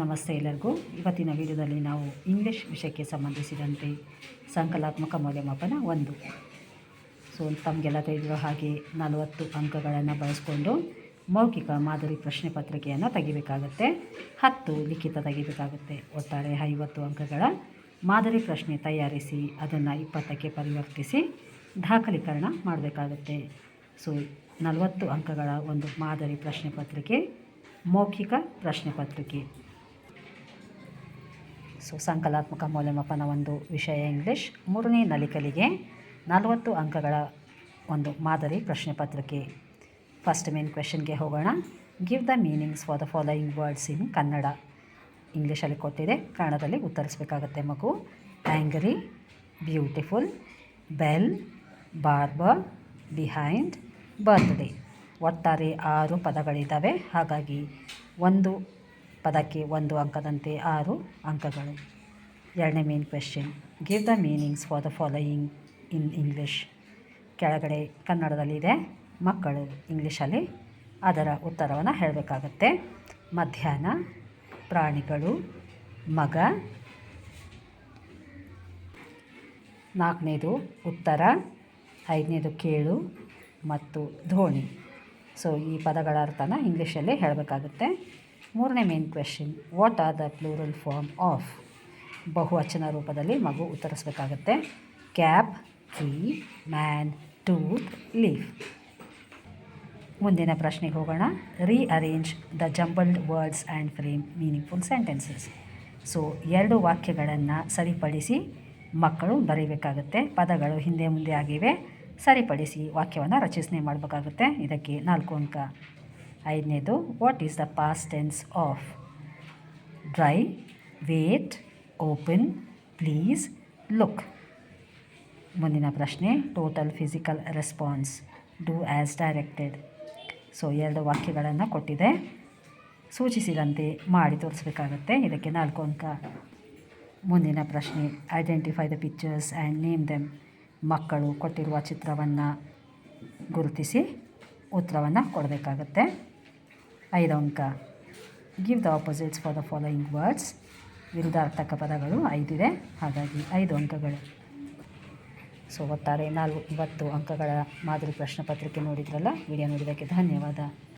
ನಮಸ್ತೆ ಎಲ್ಲರಿಗೂ. ಇವತ್ತಿನ ವಿಡಿಯೋದಲ್ಲಿ ನಾವು ಇಂಗ್ಲೀಷ್ ವಿಷಯಕ್ಕೆ ಸಂಬಂಧಿಸಿದಂತೆ ಸಂಕಲಾತ್ಮಕ ಮೌಲ್ಯಮಾಪನ ಒಂದು. ಸೊ ತಮಗೆಲ್ಲ ತಿಳಿದಿರೋ ಹಾಗೆ ನಲವತ್ತು ಅಂಕಗಳನ್ನು ಬಳಸ್ಕೊಂಡು ಮೌಖಿಕ ಮಾದರಿ ಪ್ರಶ್ನೆ ಪತ್ರಿಕೆಯನ್ನು ತೆಗಿಬೇಕಾಗುತ್ತೆ. ಹತ್ತು ಲಿಖಿತ ತೆಗಿಬೇಕಾಗುತ್ತೆ. ಒಟ್ಟಾರೆ ಐವತ್ತು ಅಂಕಗಳ ಮಾದರಿ ಪ್ರಶ್ನೆ ತಯಾರಿಸಿ ಅದನ್ನು ಇಪ್ಪತ್ತಕ್ಕೆ ಪರಿವರ್ತಿಸಿ ದಾಖಲೀಕರಣ ಮಾಡಬೇಕಾಗುತ್ತೆ. ಸೊ ನಲವತ್ತು ಅಂಕಗಳ ಒಂದು ಮಾದರಿ ಪ್ರಶ್ನೆ ಪತ್ರಿಕೆ, ಮೌಖಿಕ ಪ್ರಶ್ನೆ ಪತ್ರಿಕೆ. ಸೊ ಸಂಕಲಾತ್ಮಕ ಮೌಲ್ಯಮಾಪನ ಒಂದು ವಿಷಯ ಇಂಗ್ಲಿಷ್. ಮೂರನೇ ನಲಿಕಲಿಗೆ ನಲವತ್ತು ಅಂಕಗಳ ಒಂದು ಮಾದರಿ ಪ್ರಶ್ನೆ ಪತ್ರಿಕೆ. ಫಸ್ಟ್ ಮೇನ್ ಕ್ವೆಶನ್ಗೆ ಹೋಗೋಣ. Give the meanings for the following words in Kannada. ಇಂಗ್ಲೀಷಲ್ಲಿ ಕೊಟ್ಟಿದೆ. ಕನ್ನಡದಲ್ಲಿ ಉತ್ತರಿಸಬೇಕಾಗತ್ತೆ ಮಗು. Angry beautiful bell barber behind birthday ಒಟ್ಟಾರೆ ಆರು ಪದಗಳಿದ್ದಾವೆ. ಹಾಗಾಗಿ ಒಂದು ಪದಕ್ಕೆ ಒಂದು ಅಂಕದಂತೆ ಆರು ಅಂಕಗಳು. ಎರಡನೇ main question give the meanings for the following in English ಕೆಳಗಡೆ ಕನ್ನಡದಲ್ಲಿದೆ ಮಕ್ಕಳು ಇಂಗ್ಲೀಷಲ್ಲಿ ಅದರ ಉತ್ತರವನ್ನು ಹೇಳಬೇಕಾಗತ್ತೆ. ಮಧ್ಯಾಹ್ನ, ಪ್ರಾಣಿಗಳು, ಮಗ. ನಾಲ್ಕನೇದು ಉತ್ತರ, ಐದನೇದು ಕೇಳು ಮತ್ತು ಧೋಣಿ ಸೊ ಈ ಪದಗಳ ಅರ್ಥನ ಇಂಗ್ಲೀಷಲ್ಲಿ ಹೇಳಬೇಕಾಗುತ್ತೆ. ಮೂರನೇ main question what are the plural form of ಬಹುವಚನ ರೂಪದಲ್ಲಿ ಮಗು ಉತ್ತರಿಸಬೇಕಾಗತ್ತೆ. Cap key man tooth leaf ಮುಂದಿನ ಪ್ರಶ್ನೆಗೆ ಹೋಗೋಣ. Rearrange the jumbled words and frame meaningful sentences so ಎರಡು ವಾಕ್ಯಗಳನ್ನು ಸರಿಪಡಿಸಿ ಮಕ್ಕಳು ಬರೀಬೇಕಾಗುತ್ತೆ. ಪದಗಳು ಹಿಂದೆ ಮುಂದೆ ಆಗಿವೆ. ಸರಿಪಡಿಸಿ ವಾಕ್ಯವನ್ನು ರಚನೆ ಮಾಡಬೇಕಾಗುತ್ತೆ. ಇದಕ್ಕೆ ನಾಲ್ಕು ಅಂಕ. ಐದನೇದು what is the past tense of dry wait open please look ಮುಂದಿನ ಪ್ರಶ್ನೆ total physical response do as directed so ಎರಡು ವಾಕ್ಯಗಳನ್ನು ಕೊಟ್ಟಿದೆ. ಸೂಚಿಸಿದಂತೆ ಮಾಡಿ ತೋರಿಸ್ಬೇಕಾಗತ್ತೆ. ಇದಕ್ಕೆ ನಾಲ್ಕು ಅಂಕ. ಮುಂದಿನ ಪ್ರಶ್ನೆ identify the pictures and name them ಮಕ್ಕಳು ಕೊಟ್ಟಿರುವ ಚಿತ್ರವನ್ನು ಗುರುತಿಸಿ ಉತ್ತರವನ್ನು ಕೊಡಬೇಕಾಗತ್ತೆ. ಐದು ಅಂಕ. Give the opposites for the following words ವಿರುದ್ಧಾರ್ಥಕ ಪದಗಳು ಐದಿದೆ ಹಾಗಾಗಿ ಐದು ಅಂಕಗಳು. ಸೊ ಒಟ್ಟಾರೆ ನಾಲ್ಕು ಇವತ್ತು ಅಂಕಗಳ ಮಾದರಿ ಪ್ರಶ್ನೆ ಪತ್ರಿಕೆ ನೋಡಿದ್ರಲ್ಲ? ವಿಡಿಯೋ ನೋಡಿದ್ದಕ್ಕೆ ಧನ್ಯವಾದ.